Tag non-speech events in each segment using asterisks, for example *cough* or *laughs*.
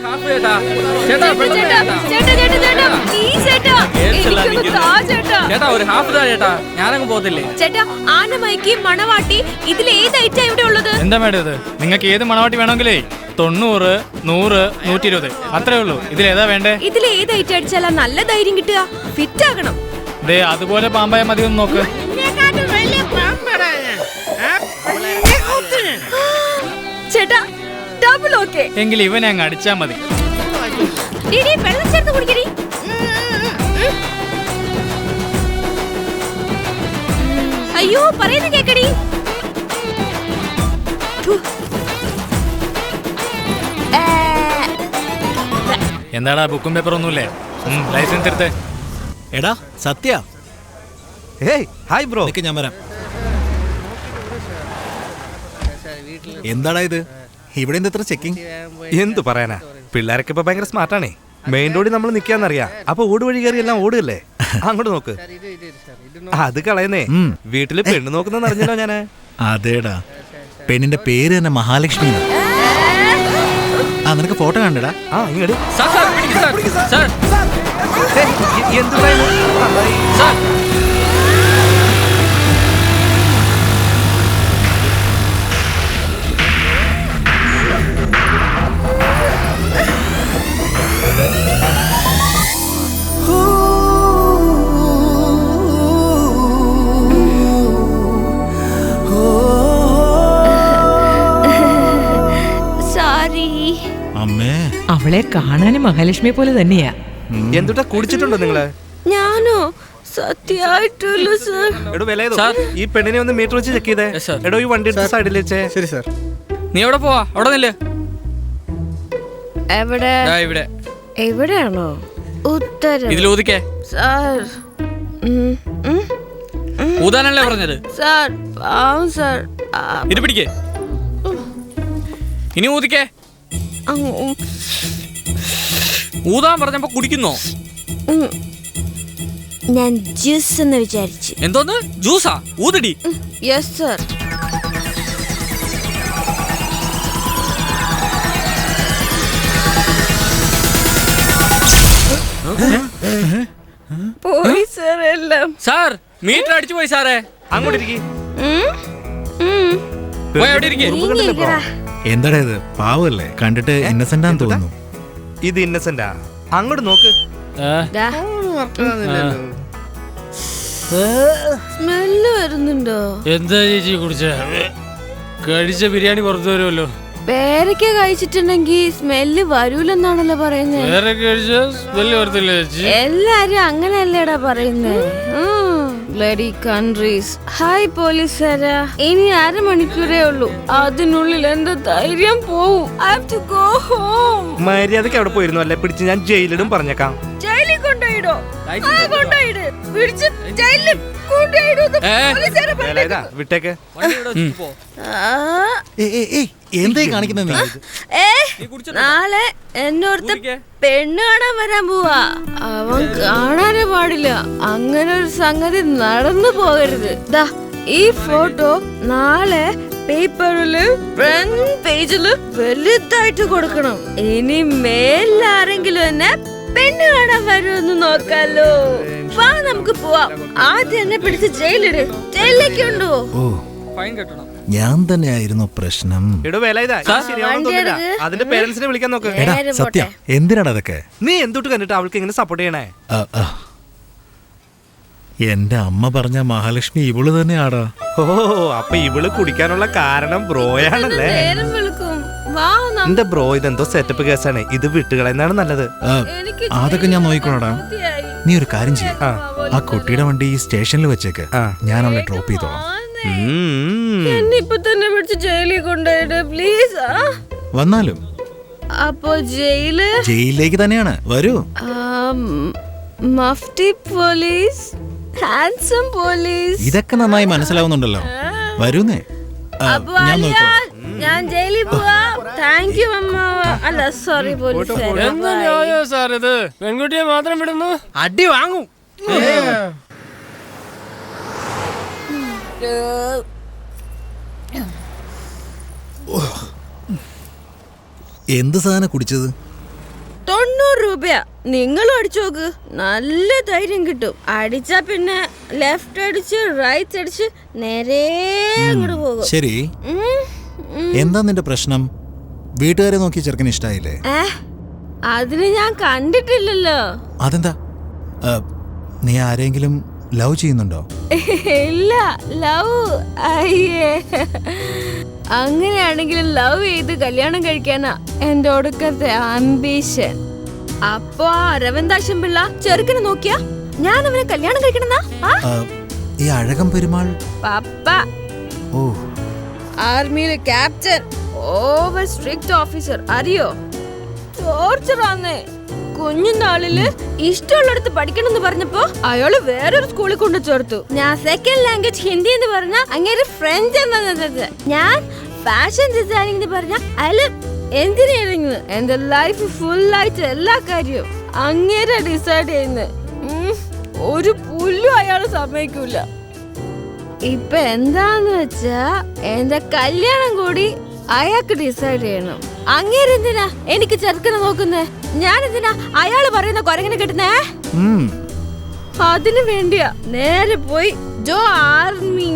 ഒരു ഹാഫ് ചേട്ടാ ചേട്ടാ ഒരു താ ചേട്ടാ. ഞാനങ്ങ് പോകത്തില്ലേ? ചേട്ടാ ആനമൈക്ക് മണവാട്ടി ഇതിൽ ഏത് ഐറ്റാ ഇവിടെ ഉള്ളത്? എന്താ മേഡം ഇത്? നിങ്ങൾക്ക് ഏത് മണവാട്ടി വേണമെങ്കിലേ? തൊണ്ണൂറ് നൂറ് നൂറ്റി ഇരുപത് അത്രേ ഉള്ളൂ. ഇതിൽ ഏതാ വേണ്ടേ? ഇതിൽ ഏത് ഐറ്റം അടിച്ചാലാ നല്ല ധൈര്യം കിട്ടുക? ഫിറ്റ് ആകണം. ദേ അതുപോലെ പാമ്പായ മതി ഒന്ന് നോക്ക്. ചേട്ടാ ഡബിൾ ഓക്കെ എങ്കിൽ ഇവനെ അങ്ങ് അടിച്ചാ മതി. ഡിഡി വെള്ളം ചേർത്ത് കുടിക്കടി. അയ്യോ പറയുന്ന കേക്കടി. എന്താടാ ബുക്കും പേപ്പർ ഒന്നുമില്ലേ? ലൈസൻസ് എടുത്ത്. എടാ സത്യ. ഏയ് ഹായ് ബ്രോ. ഞാൻ വരാം. എന്താടാ ഇത്? ഇവിടെ എന്താ ഇത്ര ചെക്കിംഗ് എന്തു പറയാനാ? പിള്ളേരൊക്കെ ഇപ്പൊ ഭയങ്കര സ്മാർട്ടാണേ മെയിൻ റോഡിൽ നമ്മൾ നിക്കാന്നറിയാം. അപ്പൊ ഓട് വഴി കയറി എല്ലാം ഓടുകല്ലേ അങ്ങോട്ട് നോക്ക്. അത് കളയുന്നേ. ഉം. വീട്ടിൽ പെണ്ണ് നോക്കുന്ന അറിഞ്ഞല്ലോ ഞാൻ? അതേടാ. പെണ്ണിന്റെ പേര് തന്നെ മഹാലക്ഷ്മി. ആ നിനക്ക് ഫോട്ടോ കണ്ടടാ. ആ ഇങ്ങോട്ട് കാണാനും മഹാലക്ഷ്മിയെ പോലെ തന്നെയാ. എന്തുട്ടാ കുടിച്ചിട്ടുണ്ടോ നിങ്ങൾ? ഞാനോ? സത്യമായിട്ടുള്ളൂ സർ. എടോ വില സാർ. ഈ പെണ്ണിനെ ഒന്ന് മീറ്റർ വെച്ച് ചെക്ക് ചെയ്തേ. എടോ ഈ വണ്ടി സൈഡിൽ വെച്ചേ. ശരി സാർ. നീ എവിടെ പോവാ? അവിടെ നില്ല്. എവിടെ? ഇവിടെ. എവിടെയാണോ? ഉത്തരം. ഇതിൽ ഊതിക്കേ. സാർ. ഊതാനല്ലേ പറഞ്ഞത്? സാർ പാവം സാർ. ഇത് പിടിക്കേ. ഇനി ഊതിക്കേ. ഊതാൻ പറഞ്ഞപ്പോ കുടിക്കുന്നോ? ഞാൻ ജ്യൂസ് എന്ന് വിചാരിച്ചു. എന്തോന്ന്? ജ്യൂസാ? ഊതടി. യെസ് സർ പോയി സർ എല്ലാം. സാർ മീറ്റർ അടിച്ചു പോയി സാറേ. അങ്ങോട്ട് ഇരിക്കി. എന്താടാ ഇത്? പാവല്ലേ? കണ്ടിട്ട് ഇന്നസെന്റ് ആണെന്ന് തോന്നുന്നു. ഇത് ആ? അങ്ങോട്ട് നോക്ക്. ദാ. സ്മെല്ല് വരുന്നുണ്ടോ? എന്താ ചേച്ചി കുടിച്ച? കഴിച്ച ബിരിയാണി പുറത്തു വരുമല്ലോ. പേരക്ക കഴിച്ചിട്ടുണ്ടെങ്കിൽ സ്മെല്ല് വരൂലെന്നാണല്ലോ പറയുന്നത് വേറെ കഴിച്ച സ്മെല്ല് വരത്തില്ല ചേച്ചി. എല്ലാരും അങ്ങനെയല്ലേടാ പറയുന്നേ. ബ്ലഡി കൺട്രീസ് ഹായ് പോലീസുകാരാ. ഇനി അരമണിക്കൂറേ ഉള്ളൂ. അതിനുള്ളിൽ എന്റെ ധൈര്യം പോവും? I have to go home മര്യാദയ്ക്ക് അവിടെ പോയിരുന്നു അല്ലേ? പിടിച്ച് ഞാൻ ജയിലിടും പറഞ്ഞേക്കാം. ജയിലിൽ കൊണ്ടുപോയിടോ? ആ, കൊണ്ടുപോയിട്. പിടിച്ച് ജയിലിൽ കൊണ്ടുപോയിടോ വിട്ടേക്ക്. ഏയ് ഇവിടെ കാണിക്കുന്നത് ഏ നാളെ എന്നോർത്ത് പെണ്ണ് കാണാൻ വരാൻ പോവാ. അവൻ കാണാനേ പാടില്ല. അങ്ങനെ ഒരു സംഗതി നടന്നു പോകരുത്. ദാ ഈ ഫോട്ടോ നാളെ പേപ്പറിൽ ഫ്രണ്ട് പേജിൽ വലുതായിട്ട് കൊടുക്കണം. ഇനി മേലാരെങ്കിലും എന്നെ പെണ്ണ് കാണാൻ വരുമെന്ന് നോക്കാലോ. വാ നമുക്ക് പോവാം. ആദ്യം എന്നെ പിടിച്ച് ജയിലിട് ജയിലിലേക്ക് ഉണ്ടോ ഓ. ഫൈൻ കെട്ടണം. ഞാൻ തന്നെയായിരുന്നു പ്രശ്നം. എടോ വേല ഇതാ. ഇത് ശരിയാവണം തോന്നില്ല അതിന്റെ പേരൻസിനെ വിളിക്കാൻ നോക്ക്. എടാ നേരെ സത്യ പോട്ടെ. എന്തിനാടാ അതൊക്കെ? നീ എന്തുട്ട് കണ്ടിട്ട് അവൾക്ക് ഇങ്ങനെ സപ്പോർട്ട് ചെയ്യണേ? ആ, ആ. എന്റെ അമ്മ പറഞ്ഞ മഹാലക്ഷ്മി ഇവൾ തന്നെയാടാ. ഓ അപ്പൊ ഇവൾ കുടിക്കാനുള്ള കാരണം ബ്രോയാണല്ലേ? നേരം വെളുക്കും? വാ എന്റെ ബ്രോ ഇതെന്തോ സെറ്റപ്പ് കേസാണ്. ഇത് വിട്ടുകളെന്നാണ് നല്ലത്. ആ, എനിക്ക് അതൊക്കെ ഞാൻ നോക്കിക്കോളാടാ. നീ ഒരു കാര്യം ചെയ്യ. ആ. കുട്ടിയുടെ വണ്ടി ഈ സ്റ്റേഷനിൽ വെച്ചേക്ക്. ആ. ഞാൻ അവളെ ഡ്രോപ്പ് ചെയ്തോളാം. ഉം. എന്നെ ഇപ്പൊ തന്നെ പിടിച്ച് ജയിലിൽ കൊണ്ടുപോയിട്ട് പ്ലീസ് വന്നാലും. അപ്പോ ജയിൽ? ജയിലിലേക്ക് തന്നെയാണ്. വരൂ. മഫ്തി പോലീസ് ഹാൻസം പോലീസ്. ഇതൊക്കെ നന്നായി മനസ്സിലാവുന്നുണ്ടല്ലോ. വരൂന്നേ. ഞാൻ ജയിലിൽ പോവാ. താങ്ക് യു അമ്മ. അല്ല സോറി. പോലീസ് എന്താ ന്യായോ സാർ ഇത്? പെൺകുട്ടിയെ മാത്രം വിടുന്നു? അടി വാങ്ങും. എന്ത് സാധന കുടിച്ചത്? തൊണ്ണൂറ് രൂപയാ. നിങ്ങൾ അടിച്ചു നോക്ക്. നല്ല ധൈര്യം കിട്ടും. അടിച്ചാ പിന്നെ ലെഫ്റ്റ് അടിച്ച് റൈറ്റ് അടിച്ച് നേരെ അങ്ങോട്ട് പോകും. ശരി. എന്താ നിന്റെ പ്രശ്നം? വീട്ടുകാരെ നോക്കി ചെറുക്കൻ ഇഷ്ടായില്ലേ? അതിന് ഞാൻ കണ്ടിട്ടില്ലല്ലോ. അതെന്താ? നീ ആരെങ്കിലും ലവ് ചെയ്യുന്നുണ്ടോ? ഇല്ല ലവ് അയ്യേ. അങ്ങനെയാണെങ്കിൽ ലവ് ചെയ്ത് കല്യാണം കഴിക്കാനാ എന്റെ ഒടുക്കത്തെ അംബീഷൻ അപ്പൊ ആ പിള്ള ചെറുക്കനെ നോക്കിയാ? ഞാൻ അവനെ കല്യാണം കഴിക്കണമെന്നാ ഈ അഴകം പെരുമാൾ? പപ്പ. ഓ. ആർമിയിലെ ക്യാപ്റ്റൻ ഓവർ സ്ട്രിക്റ്റ് ഓഫീസർ അറിയോ? ടോർച്ചറാന്നേ കുഞ്ഞുനാളിൽ ഇഷ്ടമുള്ളിടത്ത് പഠിക്കണം എന്ന് പറഞ്ഞപ്പോ അയാൾ വേറൊരു സ്കൂളിൽ കൊണ്ട് ചേർത്തു. ഞാൻ സെക്കൻഡ് ലാംഗ്വേജ് ഹിന്ദി എന്ന് പറഞ്ഞ അങ്ങനെ ഫ്രഞ്ച് എന്നത് ഞാൻ ഫാഷൻ ഡിസൈനിങ് എന്ന് പറഞ്ഞ അയാൾ എഞ്ചിനീയറിംഗ് എന്റെ ലൈഫ് ഫുൾ ആയിട്ട് എല്ലാ കാര്യവും അങ്ങനെ ഡിസൈഡ് ചെയ്യുന്ന. ഒരു പുല്ലും അയാൾ സമ്മതിക്കൂല. ഇപ്പൊ എന്താന്ന് വെച്ചാ എന്റെ കല്യാണം കൂടി അയാൾക്ക് ഡിസൈഡ് ചെയ്യണം. അങ്ങേരെന്തിനാ എനിക്ക് ചെറുക്കനെ നോക്കുന്നേ? ഞാൻ എന്തിനാ അയാൾ പറയുന്ന കൊരങ്ങനെ കിട്ടുന്നേ. അതിനു വേണ്ടിയാ. നേരെ പോയി ജോ ആർമി.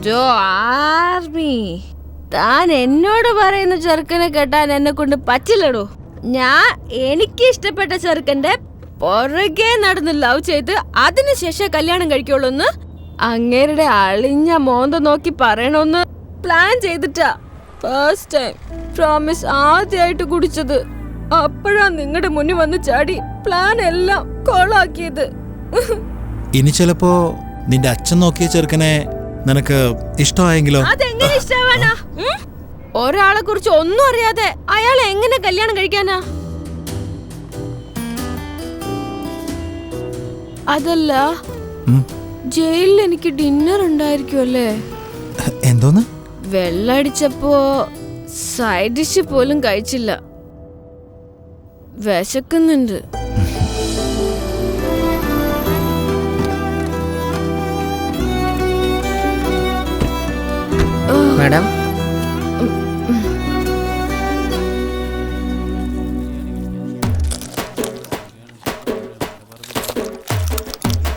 ജോ ആർമി. താൻ എന്നോട് പറയുന്ന ചെറുക്കനെ കേട്ടാൻ എന്നെ കൊണ്ട് പറ്റില്ലടോ. ഞാൻ എനിക്ക് ഇഷ്ടപ്പെട്ട ചെറുക്കന്റെ പുറകെ നടന്ന് ലവ് ചെയ്ത് അതിനുശേഷം കല്യാണം കഴിക്കുള്ളൂ എന്ന് അങ്ങേരുടെ അളിഞ്ഞ മോന്ത നോക്കി പറയണമെന്ന് പ്ലാൻ ചെയ്തിട്ടാ. ഫസ്റ്റ് ടൈം പ്രോമിസ് ആദ്യമായിട്ട് കുടിച്ചത്. അപ്പോഴാ നിങ്ങളുടെ മുന്നിൽ വന്ന് ചാടി പ്ലാൻ എല്ലാം കോളാക്കിയത്. ഇനി ചിലപ്പോ നിന്റെ അച്ഛൻ നോക്കിയ ചെറുക്കനെ നിനക്ക് ഇഷ്ടമായെങ്കിലോ? അതെങ്ങനെ ഇഷ്ടാവാനാ ഉം? ഒരാളെ കുറിച്ച് ഒന്നും അറിയാതെ അയാൾ എങ്ങനെ കല്യാണം കഴിക്കാനാ? അതല്ല ഉം. ജയിലിൽ എനിക്ക് ഡിന്നർ ഉണ്ടായിരിക്കുമല്ലേ എന്തോന്ന്? വെള്ളടിച്ചപ്പോ സൈഡ് ഡിഷ് പോലും കഴിച്ചില്ല. വിശക്കുന്നുണ്ട് മാഡം *laughs*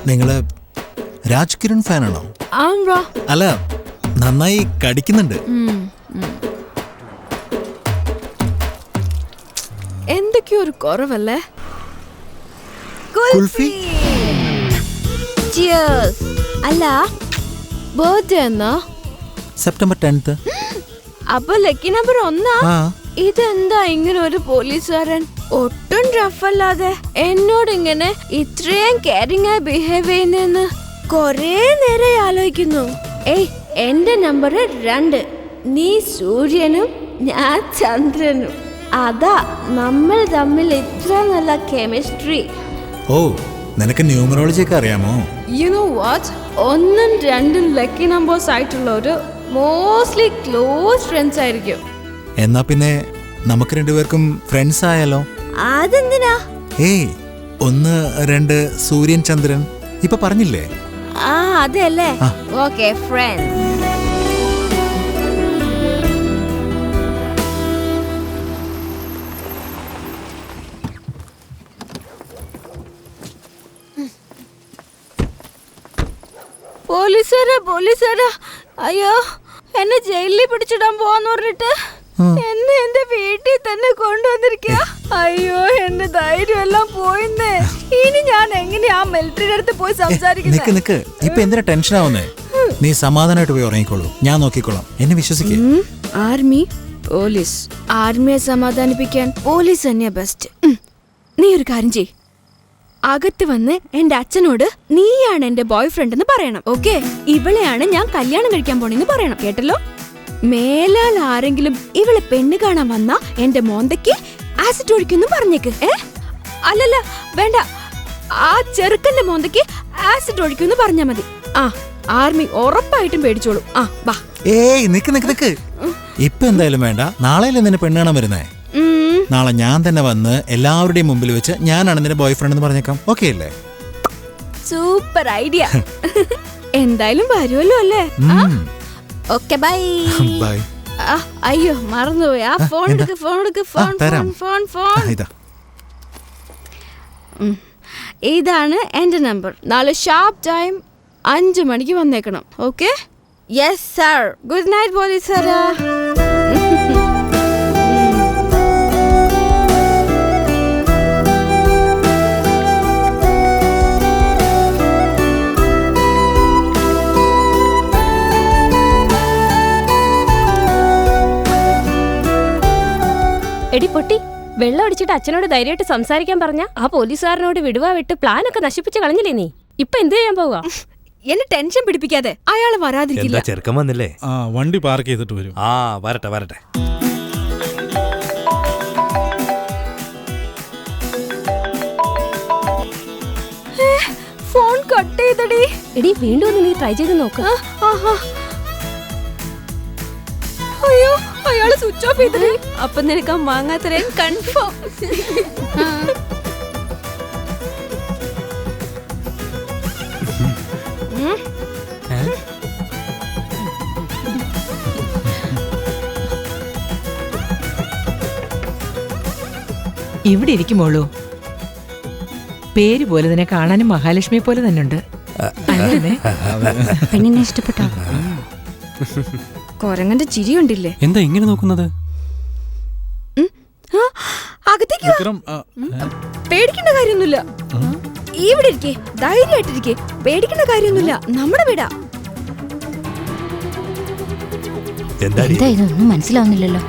നിങ്ങൾ രാജ്കിരൺ ഫാനാണോ? ആണോ അല്ല നന്നായി കടിക്കുന്നുണ്ട്. എന്തൊക്കെയോ ഒരു കുറവല്ലേ? കുൽഫി? Cheers. അല്ല ബർത്ത്ഡേ എന്നാ? സെപ്റ്റംബർ ടെൻത്ത് അപ്പൊ ലക്കി നമ്പർ ഒന്നാ? ഇതെന്താ ഇങ്ങനെ ഒരു പോലീസുകാരൻ? ഒട്ടും റഫല്ലാതെ എന്നോട് ഇങ്ങനെ ഇത്രയും കെയറിംഗ് ആയി ബിഹേവ് ചെയ്യുന്നെന്ന് കൊറേ നേരെ ആലോചിക്കുന്നു. ഏയ് എന്റെ നമ്പർ രണ്ട്. നീ സൂര്യനും ഞാൻ ചന്ദ്രനും. അതാ നമ്മൾ തമ്മിൽ ഇത്ര നല്ല കെമിസ്ട്രി ഓ നിനക്ക് ന്യൂമറോളജി ഒക്കെ അറിയാമോ? യു നോ വാട്ട് ഒന്നും രണ്ടും ലക്കി നമ്പേഴ്സ് ആയിട്ടുള്ള ഒരു മോസ്റ്റ്ലി ക്ലോസ് ഫ്രണ്ട്സ് ആയിരിക്കും. എന്നാ പിന്നെ നമുക്ക് രണ്ടുപേർക്കും ഫ്രണ്ട്സ് ആയാലോ? അതെന്തിനാ? ഏയ് ഒന്ന് രണ്ട് സൂര്യൻ ചന്ദ്രൻ. ഇപ്പൊ പറഞ്ഞില്ലേ? ആ അതെ അല്ലേ? ഓക്കെ ഫ്രണ്ട്സ് പോലീസുകാരാ പോലീസുകാരാ. അയ്യോ എന്നെ ജയിലിൽ പിടിച്ചിടാൻ പോവാന്ന് പറഞ്ഞിട്ട് എന്നെ എന്റെ വീട്ടിൽ തന്നെ കൊണ്ടുവന്നിരിക്കുക അയ്യോ എന്റെ ധൈര്യം എല്ലാം പോയിന്നേ. ഇനി ഞാൻ എങ്ങനെയാ മിലിറ്ററിയുടെ അടുത്ത് പോയി നിക്ക് സംസാരിക്കുന്നത് നിക്ക് ഇപ്പൊ എന്തിനാ ടെൻഷൻ ആവുന്നേ? നീ സമാധാനമായിട്ട് പോയി ഉറങ്ങിക്കോളൂ. ഞാൻ നോക്കിക്കോളാം. എന്നെ വിശ്വസിക്കേ. ആർമി? പോലീസ്. ആർമിയെ സമാധാനിപ്പിക്കാൻ പോലീസ് തന്നെയാ ബെസ്റ്റ് നീ ഒരു കാര്യം ചെയ് അകത്ത് വന്ന് എന്റെ അച്ഛനോട് നീയാണ് എന്റെ ബോയ്ഫ്രണ്ട് എന്ന് പറയണം. ഓക്കെ ഇവളെയാണ് ഞാൻ കല്യാണം കഴിക്കാൻ പോണെന്ന് പറയണം. കേട്ടല്ലോ? മേലാൽ ആരെങ്കിലും ഇവളെ പെണ്ണ് കാണാൻ വന്ന എന്റെ മോന്തയ്ക്ക് ആസിഡ് ഒഴിക്കുന്നു പറഞ്ഞേക്ക്. ഏ? അല്ലല്ല വേണ്ട. ആ ചെറുക്കന്റെ മോന്തയ്ക്ക് ആസിഡ് ഒഴിക്കുന്നു പറഞ്ഞാ മതി. ആ ആർമി ഉറപ്പായിട്ടും പേടിച്ചോളൂ. ആ വാ. ഏയ് നിക്ക് നിക്ക് നിക്ക്. ഇപ്പൊ എന്തായാലും വേണ്ട. നാളെയല്ലേ നിന്നെ പെണ്ണ് കാണാൻ വരുന്നേ? നാളെ ഞാൻ തന്നെ വന്ന് എല്ലാവരുടെയും മുമ്പിൽ വെച്ച് ഞാനാണ് നിന്റെ ബോയ് ഫ്രണ്ട് എന്ന് പറഞ്ഞേക്കാം. ഓക്കെ അല്ലേ? സൂപ്പർ ഐഡിയ *laughs* എന്തായാലും വരുമല്ലോ അല്ലേ? ഓക്കെ ബൈ ബൈ അയ്യോ മറന്നുപോയി. ആ ഫോൺ എടുക്ക് ഫോൺ എടുക്ക് ഫോൺ ഫോൺ ഫോൺ. ഇതാണ് എന്റെ നമ്പർ നാളെ ഷാർപ്പ് ടൈം അഞ്ച് മണിക്ക് വന്നേക്കണം. Okay yes sir good night police Sarah വെള്ളം അടിച്ചിട്ട് അച്ഛനോട് ധൈര്യമായിട്ട് സംസാരിക്കാൻ പറഞ്ഞ ആ പോലീസുകാരനോട് വിടുവാ വിട്ട് പ്ലാനൊക്കെ നശിപ്പിച്ച് കളഞ്ഞില്ലേ നീ? ഇപ്പൊ എന്ത് ചെയ്യാൻ പോവുക എന്നെ ടെൻഷൻ പിടിപ്പിക്കാതെ അയാൾ വരാതിരിക്കില്ല. എന്താ ചെറുക്കൻ വന്നില്ലേ? ആ വണ്ടി പാർക്ക് ചെയ്തിട്ട് വരും. ആ വരട്ടെ വരട്ടെ. ഫോൺ കട്ട് ചെയ്തടി. എടി വീണ്ടും ഒന്ന് നീ ട്രൈ ചെയ്ത് നോക്ക്. ആഹാ. അയ്യോ. അയാൾ സ്വിച്ച് ഓഫ് ചെയ്തത്. അപ്പൊ നിനക്ക് ആ മാങ്ങാത്തരൻ കൺഫേം ഇവിടെ ഇരിക്കുമോളൂ പേര് പോലെ തന്നെ കാണാനും മഹാലക്ഷ്മി പോലെ തന്നെ ഉണ്ട്. പെണ്ണിനെ ഇഷ്ടപ്പെട്ടോ? കൊരങ്ങന്റെ ചിരി കണ്ടില്ലേ? എന്താ ഇങ്ങനെ നോക്കുന്നത്? ആ, അകത്തേക്ക് വാ. വിക്രം ആ, പേടിക്കേണ്ട കാര്യമൊന്നുമില്ല. ഇവിടെ ഇരിക്കേ ധൈര്യമായിട്ടിരിക്കേ പേടിക്കേണ്ട കാര്യമൊന്നുമില്ല. നമ്മുടെ വീടാ. എന്താടി? ഇതൊന്നും മനസ്സിലാവുന്നില്ലല്ലോ.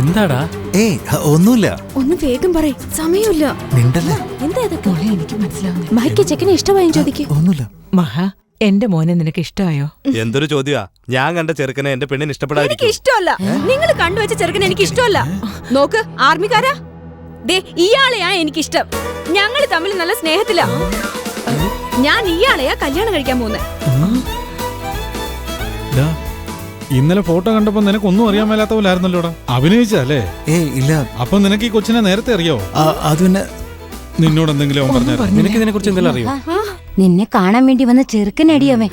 എന്താടാ? ഏയ് ഹ, ഒന്നുമില്ല. ഒന്ന് വേഗം പറയ്. സമയമില്ല. മിണ്ടല്ലേ? എന്താ ഇതൊക്കെ? എനിക്ക് മനസ്സിലാവുന്നില്ല. മഹയ്ക്ക് ചെക്കനെ ഇഷ്ടമായും ചോദിക്കേ. ഒന്നുമില്ല. മഹാ എന്റെ മോനെ നിനക്ക് ഇഷ്ടമായോ? എന്തൊരു ചോദ്യമാ. ഞാൻ കണ്ട ചെറുക്കനെ എന്റെ പെണ്ണിന് എനിക്ക് ഇഷ്ടപ്പെടാതിരിക്കും ഇഷ്ടമല്ല നിങ്ങൾ കണ്ടുവച്ച ചെറുക്കനെ എനിക്ക് ഇഷ്ടമല്ല. നോക്ക് ആർമിക്കാരാ? ദേ ഇയാളെയാ എനിക്കിഷ്ടം. ഞങ്ങൾ തമ്മിൽ നല്ല സ്നേഹത്തിലാ. ഞാൻ ഇയാളെയാ കല്യാണം കഴിക്കാൻ പോകുന്നത് ഡാ, ഇന്നലെ ഫോട്ടോ കണ്ടപ്പോ നിനക്ക് ഒന്നും അറിയാൻ മേലാത്ത പോലെ ആയിരുന്നല്ലോടാ അഭിനയിച്ചല്ലേ ഏ ഇല്ല. അപ്പൊ നിനക്ക് ഈ കൊച്ചിനെ നേരത്തെ അറിയോ? ആ, അത് പിന്നെ നിന്നോട് എന്തെങ്കിലും അവൻ പറഞ്ഞു നിനക്ക് ഇതിനെ കുറിച്ച് എന്തെങ്കിലും അറിയോ? നിന്നെ കാണാൻ വേണ്ടി വന്ന ചെറുക്കനടിയവൻ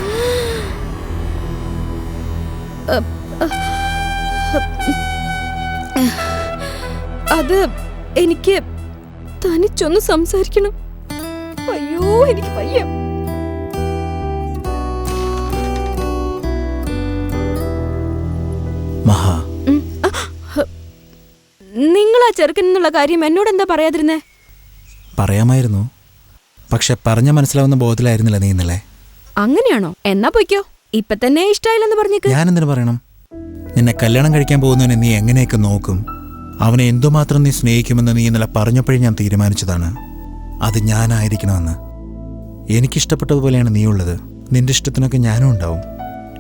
അത് എനിക്ക് തനിച്ചൊന്ന് സംസാരിക്കണം. അയ്യോ എനിക്ക് വയ്യ. മഹാ. നിങ്ങൾ ആ ചെറുക്കൻ എന്നുള്ള കാര്യം എന്നോട് എന്താ പറയാതിരുന്നേ? പറയാമായിരുന്നു. പക്ഷെ പറഞ്ഞ മനസ്സിലാവുന്ന ബോധത്തിലായിരുന്നില്ല നീ ഇന്നലെ? അങ്ങനെയാണോ? എന്നാ പൊയ്ക്കോ. ഇപ്പൊ തന്നെ ഇഷ്ടായില്ലെന്ന് പറഞ്ഞേക്ക്. ഞാൻ എന്തിനു പറയണം? നിന്നെ കല്യാണം കഴിക്കാൻ പോകുന്നവനെ നീ എങ്ങനെയൊക്കെ നോക്കും? അവനെ എന്തുമാത്രം നീ സ്നേഹിക്കുമെന്ന് നീ ഇന്നലെ പറഞ്ഞപ്പോഴേ ഞാൻ തീരുമാനിച്ചതാണ്. അത് ഞാനായിരിക്കണമെന്ന്. എനിക്കിഷ്ടപ്പെട്ടതുപോലെയാണ് നീ ഉള്ളത് നിന്റെ ഇഷ്ടത്തിനൊക്കെ ഞാനും ഉണ്ടാവും.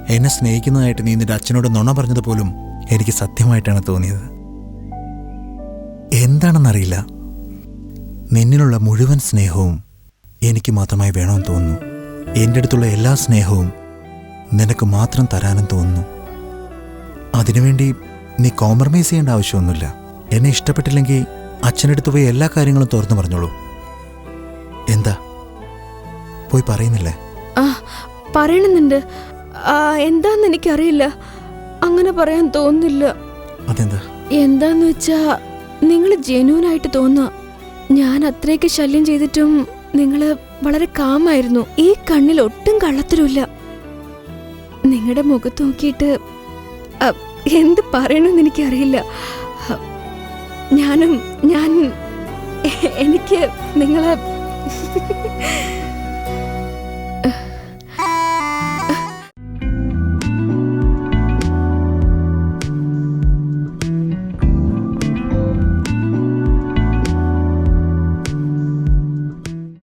എന്നെ സ്നേഹിക്കുന്നതായിട്ട് നീ നിന്റെ അച്ഛനോട് നുണ പറഞ്ഞത് പോലും എനിക്ക് സത്യമായിട്ടാണ് തോന്നിയത്. എന്താണെന്നറിയില്ല. നിന്നിലുള്ള മുഴുവൻ സ്നേഹവും എനിക്ക് മാത്രമായി വേണമെന്ന് തോന്നുന്നു. എന്റെ അടുത്തുള്ള എല്ലാ സ്നേഹവും നിനക്ക് മാത്രം തരാനും തോന്നുന്നു. അതിനുവേണ്ടി നീ കോംപ്രമൈസ് ചെയ്യേണ്ട ആവശ്യമൊന്നുമില്ല. എന്നെ ഇഷ്ടപ്പെട്ടില്ലെങ്കിൽ അച്ഛനടുത്ത് പോയി എല്ലാ കാര്യങ്ങളും തുറന്നു പറഞ്ഞോളൂ. എന്താ? പോയി പറയുന്നില്ലേ? ആ പറയണമെന്നുണ്ട് എന്താന്ന് എനിക്കറിയില്ല. അങ്ങനെ പറയാൻ തോന്നില്ല അതെന്താ? എന്താന്ന് വെച്ചാ നിങ്ങൾ ജെന്യൂനായിട്ട് തോന്നുക ഞാൻ അത്രയൊക്കെ ശല്യം ചെയ്തിട്ടും നിങ്ങൾ വളരെ കാമായിരുന്നു. ഈ കണ്ണിൽ ഒട്ടും കള്ളത്തരമില്ല നിങ്ങളുടെ മുഖത്ത് നോക്കിയിട്ട് എന്ത് പറയണമെന്ന് എനിക്കറിയില്ല. ഞാനും ഞാൻ എനിക്ക് നിങ്ങളെ